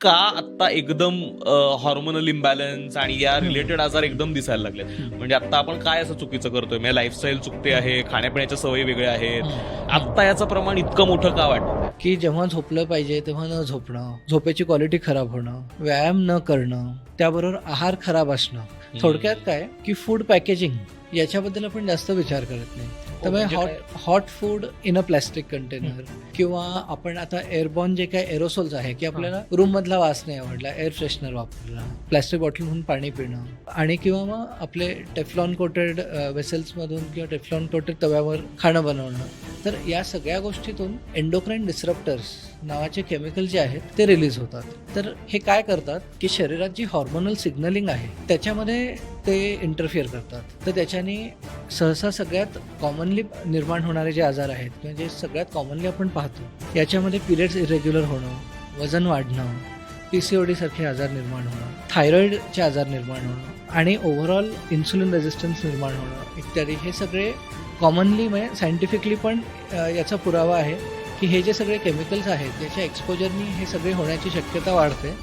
का आत्ता एकदम हॉर्मोनल इम्बॅलन्स आणि या रिलेटेड आजार एकदम दिसायला लागले म्हणजे आता आपण काय असं चुकीचं करतोय? म्हणजे लाईफस्टाईल चुकते आहे खाण्यापिण्याच्या सवयी वेगळ्या आहेत. आत्ता याचं प्रमाण इतकं मोठं का वाटतं? की जेव्हा झोपलं पाहिजे तेव्हा न झोपणं झोपेची क्वालिटी खराब होणं व्यायाम न करणं त्याबरोबर आहार खराब असणं. थोडक्यात काय? की फूड पॅकेजिंग याच्याबद्दल आपण जास्त विचार करत नाही. त्यामुळे हॉट काय? Hot food in a plastic container किंवा आपण आता एअरबॉर्न जे काही एरोसोल्स आहे की आपल्याला रूम मधला वास नाही आवडला एअर फ्रेशनर वापरला प्लॅस्टिक बॉटलमधून पाणी पिणं आणि किंवा मग आपले टेफ्लॉन कोटेड वेसल्समधून किंवा टेफ्लॉन कोटेड तव्यावर खाणं बनवणं. तर या सगळ्या गोष्टीतून एन्डोक्राईन डिस्रप्टर्स नावाचे केमिकल जे आहेत ते रिलीज होतात. तर हे काय करतात की शरीरात जी हॉर्मोनल सिग्नलिंग आहे त्याच्यामध्ये ते इंटरफिअर करतात. तर त्याच्याने सहसा सगळ्यात कॉमनली निर्माण होणारे जे आजार आहेत किंवा जे सगळ्यात कॉमनली आपण पाहतो याच्यामध्ये पिरियड्स इरेग्युलर होणं वजन वाढणं पी सी ओ डी सारखे आजार निर्माण होणं थायरॉईडचे आजार निर्माण होणं आणि ओव्हरऑल इन्सुलिन रेझिस्टन्स निर्माण होणं इत्यादी हे सगळे कॉमनली म्हणजे सायंटिफिकली पण याचा पुरावा आहे की हे जे सगळे केमिकल्स आहेत त्याच्या एक्सपोजरनी हे सगळे होण्याची शक्यता वाढते.